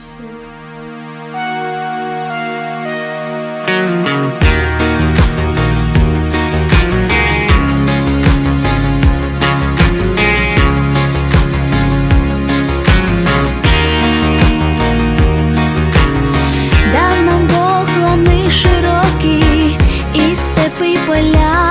душі. Дав нам Бог лани широкі і степи поля,